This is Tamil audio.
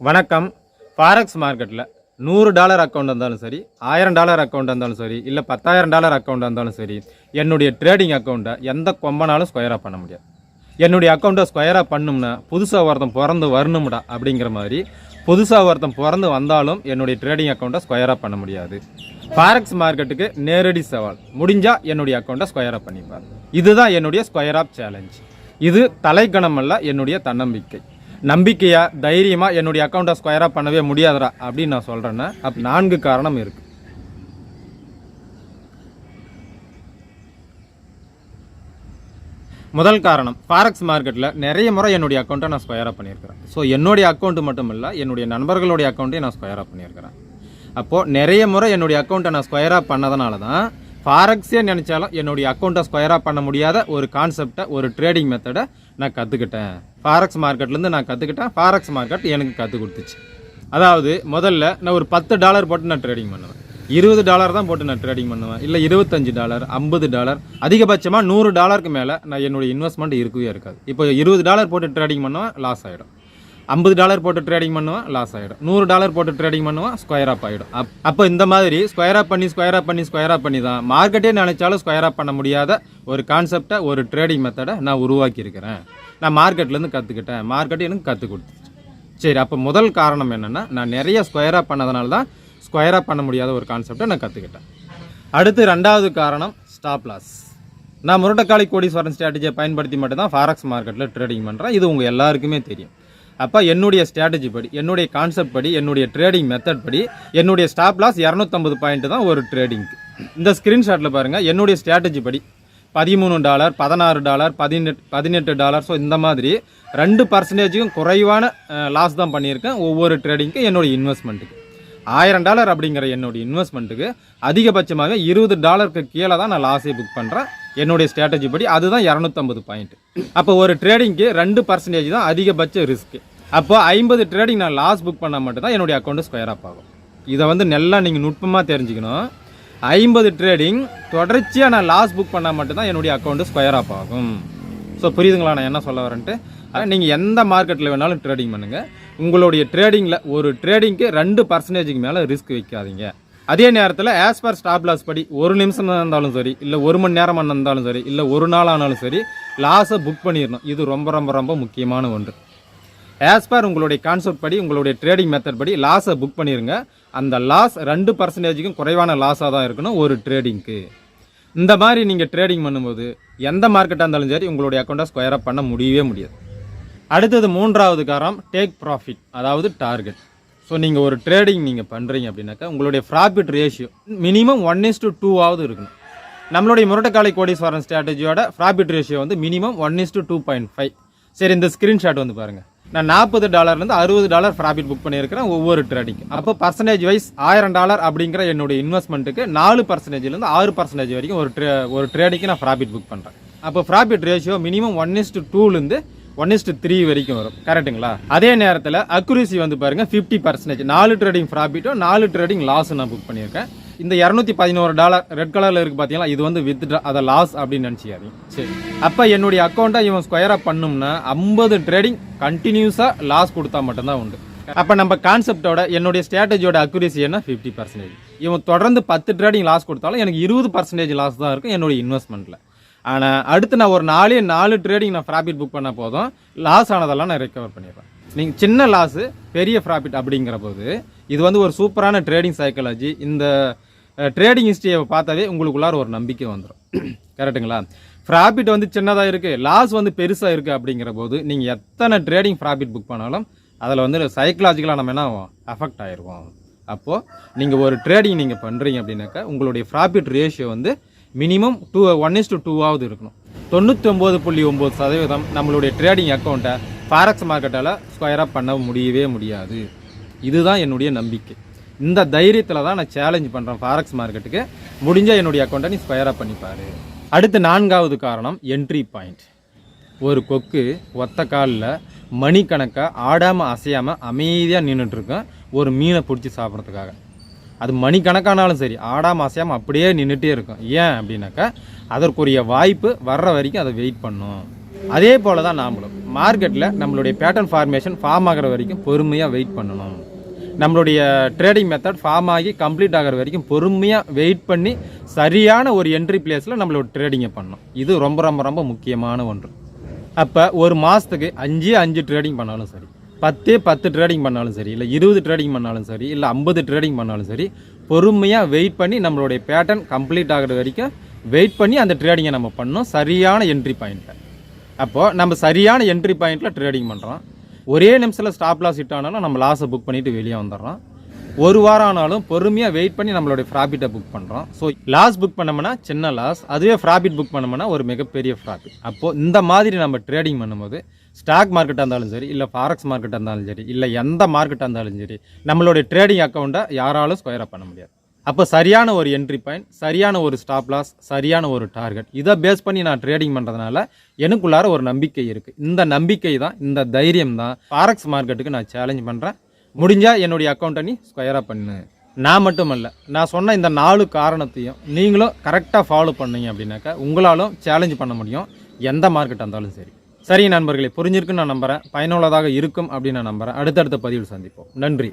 வணக்கம். ஃபாரெக்ஸ் மார்க்கெட்டில் நூறு டாலர் அக்கௌண்ட் இருந்தாலும் சரி ஆயிரம் டாலர் அக்கௌண்ட் இருந்தாலும் சரி இல்லை பத்தாயிரம் டாலர் அக்கௌண்ட் இருந்தாலும் சரி என்னுடைய ட்ரேடிங் அக்கௌண்ட்டை எந்த கொம்பனாலும் ஸ்கொயராக பண்ண முடியாது. என்னுடைய அக்கௌண்ட்டை ஸ்கொயராக பண்ணும்னா புதுசாக ஒருத்தன் பிறந்து வரணும்டா அப்படிங்கிற மாதிரி புதுசாக ஒருத்தன் பிறந்து வந்தாலும் என்னுடைய ட்ரேடிங் அக்கௌண்ட்டை ஸ்கொயராக பண்ண முடியாது. ஃபாரெக்ஸ் மார்க்கெட்டுக்கு நேரடி சவால். முடிஞ்சால் என்னுடைய அக்கௌண்ட்டை ஸ்கொயராக பண்ணிப்பார். இதுதான் என்னுடைய ஸ்கொயர் ஆப் சேலஞ்ச் இது தலைக்கணமல்ல என்னுடைய தன்னம்பிக்கை. நம்பிக்கையாக தைரியமாக என்னுடைய அக்கௌண்ட்டை ஸ்கொயராக பண்ணவே முடியாதுடா அப்படின்னு நான் சொல்கிறேன்னா அப் நான்கு காரணம் இருக்குது முதல் காரணம் ஃபாரக்ஸ் மார்க்கெட்டில் நிறைய முறை என்னுடைய அக்கௌண்ட்டை நான் ஸ்கொயராக பண்ணியிருக்கிறேன். ஸோ என்னுடைய அக்கௌண்ட்டு மட்டும் இல்லை என்னுடைய நண்பர்களுடைய அக்கௌண்ட்டையும் நான் ஸ்கொயராக பண்ணியிருக்கிறேன். அப்போது நிறைய முறை என்னுடைய அக்கௌண்ட்டை நான் ஸ்கொயராக பண்ணதுனால தான் ஃபாரக்ஸே நினச்சாலும் என்னுடைய அக்கௌண்ட்டை ஸ்கொயராக பண்ண முடியாத ஒரு கான்செப்டை ஒரு ட்ரேடிங் மெத்தடை நான் கற்றுக்கிட்டேன் ஃபாரக்ஸ் மார்க்கெட்லேருந்து நான் கற்றுக்கிட்டேன் ஃபாரக்ஸ் மார்க்கெட் எனக்கு கற்றுக் கொடுத்துச்சு. அதாவது முதல்ல நான் ஒரு பத்து டாலர் போட்டு நான் ட்ரேடிங் பண்ணுவேன். இருபது டாலர் தான் போட்டு நான் ட்ரேடிங் பண்ணுவேன். இல்லை இருபத்தஞ்சு டாலர் ஐம்பது டாலர் அதிகபட்சமாக நூறு டாலருக்கு மேலே நான் என்னுடைய இன்வெஸ்ட்மெண்ட் இருக்கவே இருக்காது. இப்போ இருபது டாலர் போட்டு ட்ரேடிங் பண்ணுவேன் லாஸ் ஆகிடும் ஐம்பது டாலர் போட்டு ட்ரேடிங் பண்ணுவேன் லாஸ் ஆகிடும் நூறு டாலர் போட்டு ட்ரேடிங் பண்ணுவேன் ஸ்கொயர் அப் ஆகிடும் அப் அப்போ இந்த மாதிரி ஸ்கொயர் அப் பண்ணி ஸ்கொயர் அப் பண்ணி ஸ்கொயர் அப் பண்ணி தான் மார்க்கெட்டே நினைச்சாலும் ஸ்கொயர் அப் பண்ண முடியாத ஒரு கான்செப்டை ஒரு ட்ரேடிங் மெத்தடை நான் உருவாக்கியிருக்கிறேன். நான் மார்க்கெட்லேருந்து கற்றுக்கிட்டேன் மார்க்கெட் எனக்கு கற்றுக் கொடுத்துச்சு. சரி அப்போ முதல் காரணம் என்னென்னா நான் நிறைய ஸ்கொயர் அப் பண்ணதுனால தான் ஸ்கொயர் அப் பண்ண முடியாத ஒரு கான்செப்டை நான் கற்றுக்கிட்டேன் அடுத்து ரெண்டாவது காரணம் ஸ்டாப் லாஸ் நான் முரட்டக்காளி கோடீஸ்வரன் ஸ்ட்ராட்டஜியை பயன்படுத்தி மட்டும்தான் ஃபாரக்ஸ் மார்க்கெட்டில் ட்ரேடிங் பண்ணுறேன் இது உங்கள் எல்லாருக்குமே தெரியும். அப்போ என்னுடைய ஸ்ட்ராட்டஜி படி என்னுடைய கான்செப்ட் படி என்னுடைய ட்ரேடிங் மெத்தட் படி என்னுடைய ஸ்டாப் லாஸ் இரநூத்தம்பது பாயிண்ட் தான் ஒரு ட்ரேடிங்க்கு இந்த ஸ்க்ரீன்ஷாட்டில் பாருங்கள் என்னுடைய ஸ்ட்ராட்டஜி படி பதிமூணு டாலர் பதினாறு டாலர் பதினெட்டு பதினெட்டு டாலர் ஸோ இந்த மாதிரி ரெண்டு பர்சன்டேஜுக்கும் குறைவான லாஸ் தான் பண்ணியிருக்கேன் ஒவ்வொரு ட்ரேடிங்க்கு என்னுடைய இன்வெஸ்ட்மெண்ட்டுக்கு ஆயிரம் டாலர் அப்படிங்கிற என்னுடைய இன்வெஸ்ட்மெண்ட்டுக்கு அதிகபட்சமாக இருபது டாலருக்கு கீழே தான் நான் லாஸே புக் பண்ணுறேன் என்னுடைய ஸ்ட்ராட்டஜி படி அதுதான் இரநூத்தம்பது பாயிண்ட் அப்போ ஒரு ட்ரேடிங்க்கு ரெண்டு பர்சன்டேஜ் தான் அதிகபட்ச ரிஸ்க்கு அப்போ ஐம்பது ட்ரேடிங் நான் லாஸ் புக் பண்ணால் மட்டும்தான் என்னுடைய அக்கௌண்ட்டு ஸ்கொயர் அப் ஆகும். இதை வந்து நல்லா நீங்கள் நுட்பமாக தெரிஞ்சுக்கணும். ஐம்பது ட்ரேடிங் தொடர்ச்சியாக நான் லாஸ் புக் பண்ணால் மட்டும்தான் என்னுடைய அக்கௌண்ட்டு ஸ்கொயர் அப் ஆகும். ஸோ புரியுதுங்களா? நான் என்ன சொல்ல வரேன்ட்டு? நீங்கள் எந்த மார்க்கெட்டில் வேணாலும் ட்ரேடிங் பண்ணுங்கள் உங்களுடைய ட்ரேடிங்கில் ஒரு ட்ரேடிங்க்கு ரெண்டு பர்சன்டேஜுக்கு மேலே ரிஸ்க் வைக்காதீங்க. அதே நேரத்தில் ஆஸ் பர் ஸ்டாப் லாஸ் படி ஒரு நிமிஷம் இருந்தாலும் சரி இல்லை ஒரு மணி நேரம் இருந்தாலும் சரி இல்லை ஒரு நாள் ஆனாலும் சரி லாஸை புக் பண்ணிடணும். இது ரொம்ப ரொம்ப ரொம்ப முக்கியமான ஒன்று. ஆஸ் பர் உங்களுடைய கான்செப்ட் படி உங்களுடைய ட்ரேடிங் மெத்தட் படி லாஸை புக் பண்ணிடுங்க அந்த லாஸ் ரெண்டு பர்சன்டேஜுக்கும் குறைவான லாஸாக தான் இருக்கணும் ஒரு ட்ரேடிங்க்கு இந்த மாதிரி நீங்கள் ட்ரேடிங் பண்ணும்போது எந்த மார்க்கெட்டாக இருந்தாலும் சரி உங்களுடைய அக்கௌண்ட்டை ஸ்கொயர் அப் பண்ண முடியவே முடியாது. அடுத்தது மூன்றாவது காரம் டேக் ப்ராஃபிட் அதாவது டார்கெட் ஸோ நீங்கள் ஒரு ட்ரேடிங் நீங்கள் பண்ணுறீங்க அப்படின்னாக்கா உங்களுடைய profit ratio minimum one is to டூவாவது இருக்கணும். நம்மளுடைய முரட்டக்காலை கோடீஸ்வரன் ஸ்ட்ராட்டஜியோட ப்ராஃபிட் ரேஷியோ வந்து minimum one is to two point five சரி இந்த ஸ்க்ரீன்ஷாட் வந்து பாருங்கள் நான் நாற்பது டாலர்லேருந்து அறுபது டாலர் ப்ராஃபிட் புக் பண்ணியிருக்கிறேன் ஒவ்வொரு ட்ரேடிங் அப்போ பர்சன்டேஜ் வைஸ் ஆயிரம் டாலர் அப்படிங்கிற என்னுடைய இன்வெஸ்ட்மெண்ட்டுக்கு நாலு பர்சன்டேஜ்லேருந்து ஆறு பர்சன்டேஜ் வரைக்கும் ஒரு ட்ரே ஒரு ட்ரேடிங்க்கு நான் ப்ராஃபிட் புக் பண்ணுறேன் அப்போ profit ratio minimum one is to டூலேருந்து ஒன் இஸ்ட் த்ரீ வரைக்கும் வரும். கரெக்ட்டுங்களா அதே நேரத்தில் அக்குரேசி வந்து பாருங்க ஃபிஃப்டி பர்சன்டேஜ் நாலு ட்ரேடிங் ப்ராஃபிட்டும் நாலு ட்ரேடிங் லாஸ் நான் புக் பண்ணியிருக்கேன். இந்த இரநூத்தி பதினோரு டாலர் ரெட் கலரில் இருக்கு பார்த்தீங்களா இது வந்து வித் அதை லாஸ் அப்படின்னு நினச்சிக்காதீங்க. சரி. அப்போ என்னுடைய அக்கௌண்ட்டை இவன் ஸ்கொயராக பண்ணும்னா பண்ணோம்னா ஐம்பது ட்ரேடிங் கண்டினியூஸாக லாஸ் கொடுத்தா மட்டும்தான் உண்டு. அப்போ நம்ம கான்செப்டோட என்னுடைய ஸ்ட்ராட்டஜியோட அக்குரேசி என்ன? ஃபிஃப்டி பர்சன்டேஜ் இவன் தொடர்ந்து பத்து ட்ரேடிங் லாஸ் கொடுத்தாலும் எனக்கு இருபது பர்சன்டேஜ் லாஸ் தான் இருக்கும் என்னுடைய இன்வெஸ்ட்மெண்ட்டில் ஆனால் அடுத்து நான் ஒரு நாலே நாலு ட்ரேடிங் நான் ப்ராஃபிட் புக் பண்ண போதும். லாஸ் ஆனதெல்லாம் நான் ரெக்கவர் பண்ணிடுறேன் நீங்கள் சின்ன லாஸு பெரிய ப்ராஃபிட் அப்படிங்கிற போது இது வந்து ஒரு சூப்பரான ட்ரேடிங் சைக்காலஜி இந்த ட்ரேடிங் ஹிஸ்ட்ரியை பார்த்தாவே உங்களுக்குள்ளார ஒரு நம்பிக்கை வந்துடும் கரெக்ட்டுங்களா? ப்ராஃபிட் வந்து சின்னதாக இருக்குது லாஸ் வந்து பெருசாக இருக்குது அப்படிங்கிற போது நீங்கள் எத்தனை ட்ரேடிங் ப்ராஃபிட் புக் பண்ணாலும் அதில் வந்து சைக்கலாஜிக்கலாக நம்ம என்ன ஆகும் அஃபெக்ட் ஆகிருவோம் அப்போது நீங்கள் ஒரு ட்ரேடிங் நீங்கள் பண்ணுறீங்க அப்படின்னாக்கா உங்களுடைய ப்ராஃபிட் ரேஷியோ வந்து minimum two one is to டூவாவது இருக்கணும். தொண்ணூற்றி ஒம்பது புள்ளி ஒம்பது சதவீதம் நம்மளுடைய ட்ரேடிங் அக்கௌண்ட்டை ஃபாரக்ஸ் மார்க்கெட்டால் ஸ்கொயராக பண்ண முடியவே முடியாது. இதுதான் என்னுடைய நம்பிக்கை. இந்த தைரியத்தில் தான் நான் சேலஞ்ச் பண்ணுறேன் ஃபாரக்ஸ் மார்க்கெட்டுக்கு முடிஞ்சால் என்னுடைய அக்கௌண்ட்டை நீ ஸ்கொயராக பண்ணிப்பாரு அடுத்து நான்காவது காரணம் என்ட்ரி பாயிண்ட் ஒரு கொக்கு ஒத்த காலில் மணிக்கணக்காக ஆடாமல் அசையாமல் அமைதியாக நின்றுட்டுருக்கேன் ஒரு மீனை பிடிச்சி சாப்பிட்றதுக்காக. அது மணிக்கணக்கானாலும் சரி ஆடாமல் அசையாமல் அப்படியே நின்றுட்டே இருக்கும். ஏன் அப்படின்னாக்கா அதற்குரிய வாய்ப்பு வர்ற வரைக்கும் அதை வெயிட் பண்ணும். அதே போல தான் நாமளும். மார்க்கெட்டில் நம்மளுடைய பேட்டர்ன் ஃபார்மேஷன் ஃபார்ம் ஆகிற வரைக்கும் பொறுமையாக வெயிட் பண்ணணும். நம்மளுடைய ட்ரேடிங் மெத்தட் ஃபார்ம் ஆகி கம்ப்ளீட் ஆகிற வரைக்கும் பொறுமையாக வெயிட் பண்ணி சரியான ஒரு என்ட்ரி பிளேஸில் நம்மளோட ட்ரேடிங்கை பண்ணணும். இது ரொம்ப ரொம்ப ரொம்ப முக்கியமான ஒன்று. அப்போ ஒரு மாதத்துக்கு அஞ்சு அஞ்சு ட்ரேடிங் பண்ணாலும் சரி பத்தே பத்து ட்ரேடிங் பண்ணாலும் சரி இல்லை இருபது ட்ரேடிங் பண்ணாலும் சரி இல்லை ஐம்பது ட்ரேடிங் பண்ணாலும் சரி பொறுமையாக வெயிட் பண்ணி நம்மளுடைய பேட்டர்ன் கம்ப்ளீட் ஆகிற வரைக்கும் வெயிட் பண்ணி அந்த ட்ரேடிங்கை நம்ம பண்ணோம் சரியான என்ட்ரி பாயிண்ட்டில் அப்போது நம்ம சரியான என்ட்ரி பாயிண்ட்டில் ட்ரேடிங் பண்ணுறோம் ஒரே நிமிஷத்தில் ஸ்டாப் லாஸ் ஹிட் ஆனாலும் நம்ம லாஸை புக் பண்ணிவிட்டு வெளியே வந்துடுறோம். ஒரு வாரம் ஆனாலும் பொறுமையாக வெயிட் பண்ணி நம்மளுடைய ப்ராஃபிட்டை புக் பண்ணுறோம் ஸோ லாஸ் புக் பண்ணோம்னா சின்ன லாஸ் அதுவே ப்ராஃபிட் புக் பண்ணோம்னா ஒரு மிகப்பெரிய ப்ராஃபிட் அப்போது இந்த மாதிரி நம்ம ட்ரேடிங் பண்ணும்போது ஸ்டாக் மார்க்கெட்டாக இருந்தாலும் சரி இல்லை ஃபாரக்ஸ் மார்க்கெட்டாக இருந்தாலும் சரி இல்லை எந்த மார்க்கெட்டாக இருந்தாலும் சரி நம்மளுடைய ட்ரேடிங் அக்கௌண்ட்டை யாராலும் ஸ்கொயராக பண்ண முடியாது. அப்போ சரியான ஒரு என்ட்ரி பாயிண்ட் சரியான ஒரு ஸ்டாப் லாஸ் சரியான ஒரு டார்கெட் இதை பேஸ் பண்ணி நான் ட்ரேடிங் பண்ணுறதுனால எனக்குள்ளார ஒரு நம்பிக்கை இருக்குது இந்த நம்பிக்கை தான் இந்த தைரியம் தான். ஃபாரக்ஸ் மார்க்கெட்டுக்கு நான் சேலஞ்ச் பண்ணுறேன் முடிஞ்சால் என்னுடைய அக்கௌண்ட்டை நீ ஸ்கொயராக பண்ணு. நான் மட்டுமல்ல நான் சொன்ன இந்த நாலு காரணத்தையும் நீங்களும் கரெக்டாக ஃபாலோ பண்ணீங்க அப்படின்னாக்கா உங்களாலும் சேலஞ்ச் பண்ண முடியும். எந்த மார்க்கெட்டாக இருந்தாலும் சரி. சரி நண்பர்களே புரிஞ்சிருக்குன்னு நான் நம்புகிறேன் பயனுள்ளதாக இருக்கும் அப்படின்னு நான் நம்புகிறேன் அடுத்தடுத்த பதிவில் சந்திப்போம். நன்றி.